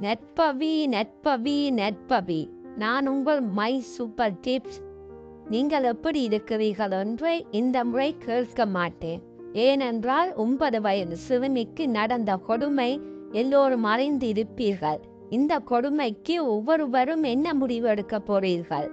நட்பவி நட்பவி நட்பவி. நான் உங்கள் my super tips. நீங்கள் எப்படி இருக்கிறீர்கள் என்று இந்த முறை கேட்க மாட்டேன். ஏனென்றால் ஒன்பது வயது சிறுமிக்கு நடந்த கொடுமை எல்லோரும் அறிந்து இருப்பீர்கள் இந்த கொடுமைக்கு ஒவ்வொருவரும் என்ன முடிவு எடுக்க போறீர்கள்?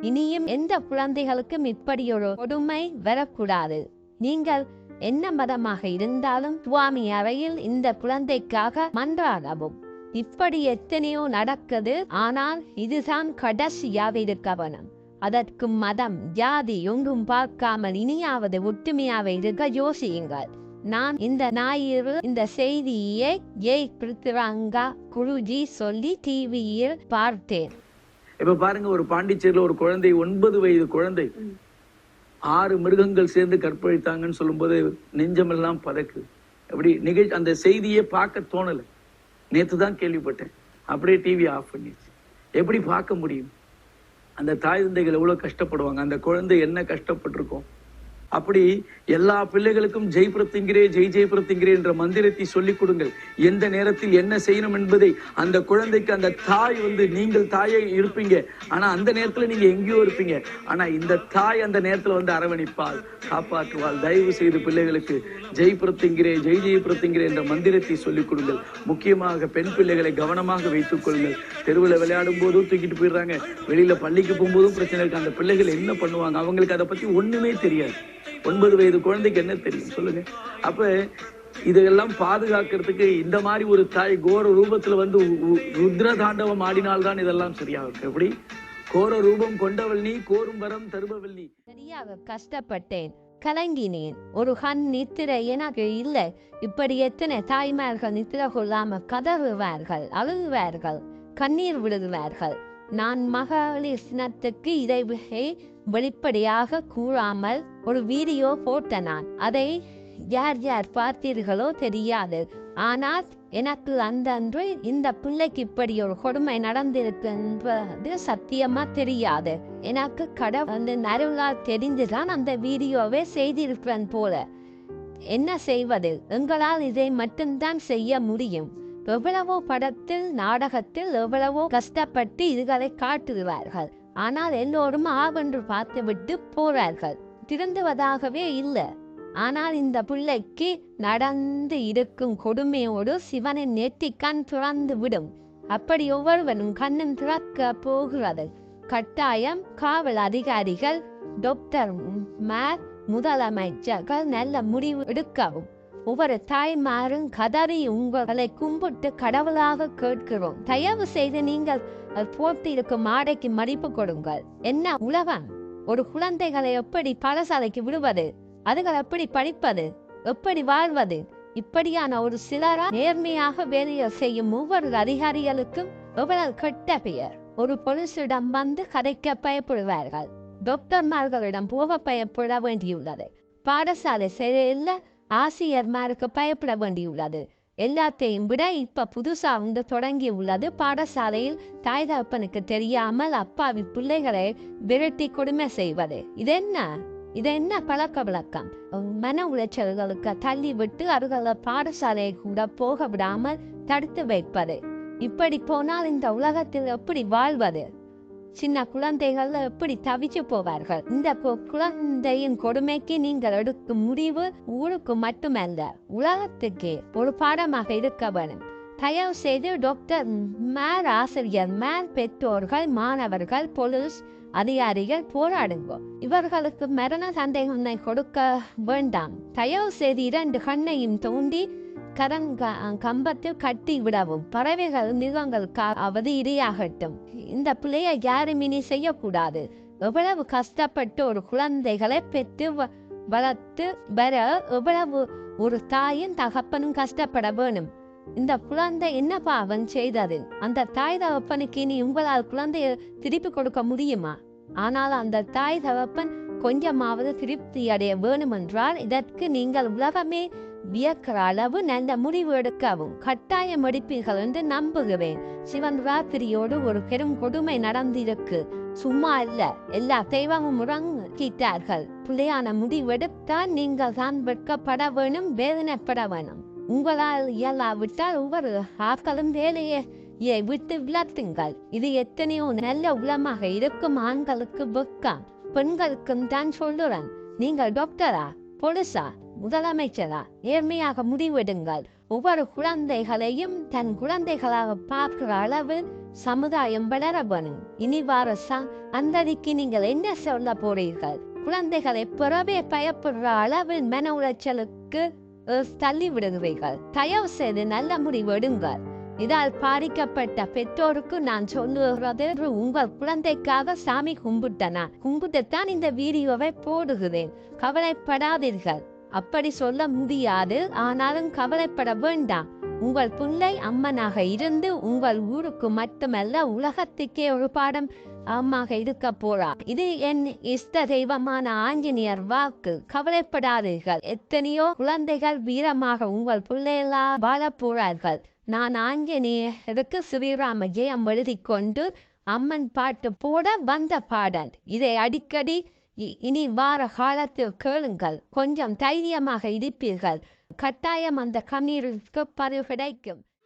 இனியும் எந்த குழந்தைகளுக்கும் இப்படி ஒரு கொடுமை வரக்கூடாது. நீங்கள் என்ன மதமாக இருந்தாலும் சுவாமி அறையில் இந்த குழந்தைக்காக மன்றாடவும். இப்படி எத்தனையோ நடக்குது. ஆனால் இதுதான் கடைசியாக இருக்க வேணும் அதற்கு மதம் ஜாதி எங்கும் பார்க்காமல் இனியாவது ஒற்றுமையாக இருக்க யோசியுங்கள். நான் இந்த ஞாயிறு இந்த செய்தியை ஜெய் பிருத்திராங்கா குருஜி சொல்லி டிவியில் பார்த்தேன். இப்ப பாருங்க ஒரு பாண்டிச்சேரியில ஒரு குழந்தை ஒன்பது வயது குழந்தை. ஆறு மிருகங்கள் சேர்ந்து கற்பழித்தாங்கன்னு சொல்லும்போது நெஞ்சமெல்லாம் பதக்கு. அப்படி நிகழ்ச்சி அந்த செய்தியே பார்க்க தோணலை. நேத்து தான் கேள்விப்பட்டேன். அப்படியே டிவி ஆஃப் பண்ணிடுச்சு. எப்படி பார்க்க முடியும்? அந்த தாய் தந்தைகள் எவ்வளோ கஷ்டப்படுவாங்க? அந்த குழந்தை என்ன கஷ்டப்பட்டிருக்கோம்? அப்படி எல்லா பிள்ளைகளுக்கும் ஜெய் பிரத்திங்கிறே ஜெய் ஜெய் பிரத்திங்கிறே என்ற மந்திரத்தை சொல்லிக் கொடுங்கள். எந்த நேரத்தில் என்ன செய்யணும் என்பதை அந்த குழந்தைக்கு அந்த தாய் வந்து நீங்கள் தாயை இருப்பீங்க. ஆனா அந்த நேரத்துல நீங்க எங்கேயோ இருப்பீங்க. ஆனா இந்த தாய் அந்த நேரத்துல வந்து அரவணைப்பாள். காப்பாற்றுவாள். தயவு செய்து பிள்ளைகளுக்கு ஜெய் பிரத்திங்கிறே ஜெய் ஜெய் பிரத்திங்கிறே என்ற மந்திரத்தை சொல்லிக் கொடுங்கள். முக்கியமாக பெண் பிள்ளைகளை கவனமாக வைத்துக் கொள்ளுங்கள். தெருவில் விளையாடும் போதும் தூக்கிட்டு போயிடுறாங்க. வெளியில பள்ளிக்கு போகும்போதும் பிரச்சனை இருக்கு. அந்த பிள்ளைகள் என்ன பண்ணுவாங்க? அவங்களுக்கு அதை பத்தி ஒண்ணுமே தெரியாது. ஒன்பது வயது குழந்தைக்கு என்ன தெரியும்? சொல்லுங்க. அப்ப இதெல்லாம் பாதுகாக்கிறதுக்கு இந்த மாதிரி ஒரு தாய் கோர ரூபத்துல வந்து ருத்ர தாண்டவம் ஆடினால்தான் இதெல்லாம் சரியாகும். எப்படி? கோர ரூபம் கொண்டவள் நீ கோரும் வரம் தருபவள் நீ. சரியாக கஷ்டப்பட்டேன் கலங்கினேன். ஒரு கண் நித்திரை எனக்கு இல்லை. இப்படி எத்தனை தாய்மார்கள் நித்திரை கொள்ளாம கதறுவார்கள் அழுகுவார்கள் கண்ணீர் விடுவார்கள் நான் மகளிர் சினத்துக்கு இதை வெளிப்படையாக கூறாமல் ஒரு வீடியோ போட்ட நான் அதை யார் யார் பார்த்தீர்களோ தெரியாது. ஆனால் எனக்கு அந்த அன்று இந்த பிள்ளைக்கு இப்படி ஒரு கொடுமை நடந்திருக்கு என்பது சத்தியமா தெரியாது. எனக்கு கடவுள் அந்த நருளால் தெரிந்துதான் அந்த வீடியோவை செய்திருப்பேன் போல. என்ன செய்வது? எங்களால் இதை மட்டும்தான் செய்ய முடியும். எவ்வளவோ படத்தில் நாடகத்தில் எவ்வளவோ கஷ்டப்பட்டு இதுகளை காட்டுகிறார்கள். ஆனால் எல்லோரும் ஆவென்று பார்த்துவிட்டு போறார்கள். திருந்துவதாகவே இல்லை. ஆனால் இந்த பிள்ளைக்கு நடந்து இருக்கும் கொடுமையோடு சிவனின் நெற்றிக்கண் துறந்து விடும். அப்படி ஒவ்வொருவனும் கண்ணும் திறக்க போகிறது. கட்டாயம் காவல் அதிகாரிகள் டாக்டர் மேர் முதலமைச்சர்கள் நல்ல முடிவு எடுக்கவும். ஒவ்வொரு தாய்மாரும் கதறி உங்களை கும்பிட்டு கடவுளாக கேட்கிறோம். தயவு செய்து நீங்கள் அது போட்டு இருக்கும் ஆடைக்கு மதிப்பு கொடுங்கள். என்ன உலகம்? ஒரு குழந்தைகளை எப்படி பாடசாலைக்கு விடுவது? அதுகள் எப்படி படிப்பது? எப்படி வாழ்வது? இப்படியான ஒரு சிலரா நேர்மையாக வேலையை செய்யும் ஒவ்வொரு அதிகாரிகளுக்கும் எவ்வளவு கெட்ட பெயர்? ஒரு பொலிசிடம் வந்து கதைக்க பயப்படுவார்கள். டாக்டர்மார்களிடம் போக பயப்பட வேண்டியுள்ளது. பாடசாலை செயலில் ஆசிரியர்மாருக்கு பயப்பட வேண்டியுள்ளது. எல்லாத்தையும் விட இப்ப புதுசா வந்து தொடங்கி உள்ளது பாடசாலையில் தாய் தகப்பனுக்கு தெரியாமல் அப்பாவி பிள்ளைகளை விரட்டி கொடுமை செய்வது. இது என்ன இது என்ன பழக்க வழக்கம்? மன உளைச்சல்களுக்கு தள்ளி விட்டு அவர்களை பாடசாலையை கூட போக விடாமல் தடுத்து வைப்பது. இப்படி போனால் இந்த உலகத்தில் எப்படி வாழ்வது? சின்ன குழந்தைகள் எப்படி தவிச்சு போவார்கள்? இந்த குழந்தையின் கொடுமைக்கு நீங்கள் எடுக்கும் முடிவு ஊருக்கு மட்டுமல்ல உலகத்துக்கே ஒரு பாடமாக இருக்க வேண்டும். தயவு செய்து டாக்டர் மேல் ஆசிரியர் மேல் பெற்றோர்கள் மாணவர்கள் போலீஸ் அதிகாரிகள் போராடுங்க. இவர்களுக்கு மரண தண்டனை கொடுக்க வேண்டாம். தயவு செய்து இரண்டு கண்ணையும் தோண்டி கரண் கம்பத்தில் கட்டி விடவும் பறவைகள் மிருகங்களுக்காவது இரையாகட்டும். இந்த பிள்ளையை யாரும் இனி செய்யக்கூடாது. எவ்வளவு கஷ்டப்பட்டு ஒரு குழந்தைகளை பெற்று வ- வளர்த்து வர எவ்வளவு ஒரு தாயும் தகப்பனும் கஷ்டப்பட வேணும். இந்த குழந்தை என்ன பாவம் செய்தது? அந்த தாய் தகப்பனுக்கு இனி உங்களால் குழந்தையை திருப்பி கொடுக்க முடியுமா? ஆனால் அந்த தாய் தகப்பன் கொஞ்சமாவது திருப்தி அடைய வேணுமென்றால் இதற்கு நீங்கள் உலகமே வியக்கிற அளவு நல்ல முடிவு எடுக்கவும் கட்டாயம் எடுப்பீர்கள் என்று நம்புகிறேன். சிவன் ராத்திரியோடு ஒரு பெரும் கொடுமை நடந்திருக்கு. சும்மா இல்ல எல்லா தெய்வமும் உறங்கிட்டார்கள். பிள்ளையான முடிவெடுத்தால் நீங்கள் தான் வெட்கப்பட வேணும் வேதனைப்பட வேணும். உங்களால் இயலாவிட்டால் ஒவ்வொரு ஆட்களும் வேலையே இதை விட்டு விளத்துங்கள் இது எத்தனையோ நல்ல உளமாக இருக்கும் ஆண்களுக்கு வெக்கம் பெண்களுக்கும் தான் சொல்லுறேன். நீங்கள் டாக்டரா பொலிசா முதலமைச்சரா? நேர்மையாக முடிவெடுங்கள். ஒவ்வொரு குழந்தைகளையும் தன் குழந்தைகளாக பார்க்கிற அளவு சமுதாயம் வளர வேணும். இனி வார ச அந்ததிக்கு நீங்கள் என்ன சொல்ல போறீர்கள்? குழந்தைகளை பிறவே பயப்படுற அளவு மன உளைச்சலுக்கு தள்ளி விடுகிறீர்கள் தயவு செய்து நல்ல முடிவு எடுங்கள். இதால் பாதிக்கப்பட்ட பெற்றோருக்கு நான் சொல்லுகிறது உங்கள் குழந்தைக்காக சாமி கும்பிட்டனா? கும்பிட்டுத்தான் இந்த வீடியோவை போடுகிறேன். கவலைப்படாதீர்கள். அப்படி சொல்ல முடியாது. ஆனாலும் கவலைப்பட வேண்டாம். உங்கள் பிள்ளை அம்மனாக இருந்து உங்கள் ஊருக்கு மட்டுமல்ல உலகத்துக்கே ஒரு பாடம் அம்மாக இருக்க போறா இது என் இஷ்ட தெய்வமான ஆஞ்சநேயர் வாக்கு. கவலைப்படாதீர்கள். எத்தனையோ குழந்தைகள் வீரமாக உங்கள் பிள்ளைகளா வாழ போறார்கள் நான் ஆஞ்சநேயருக்கு ஸ்ரீராம ஜெயம் எழுதி கொண்டு அம்மன் பாட்டு போட வந்த பாடல். இதை அடிக்கடி இனி வார காலத்தில் கேளுங்கள். கொஞ்சம் தைரியமாக இருப்பீர்கள். கட்டாயம் அந்த கண்ணீருக்கு பதில் கிடைக்கும்.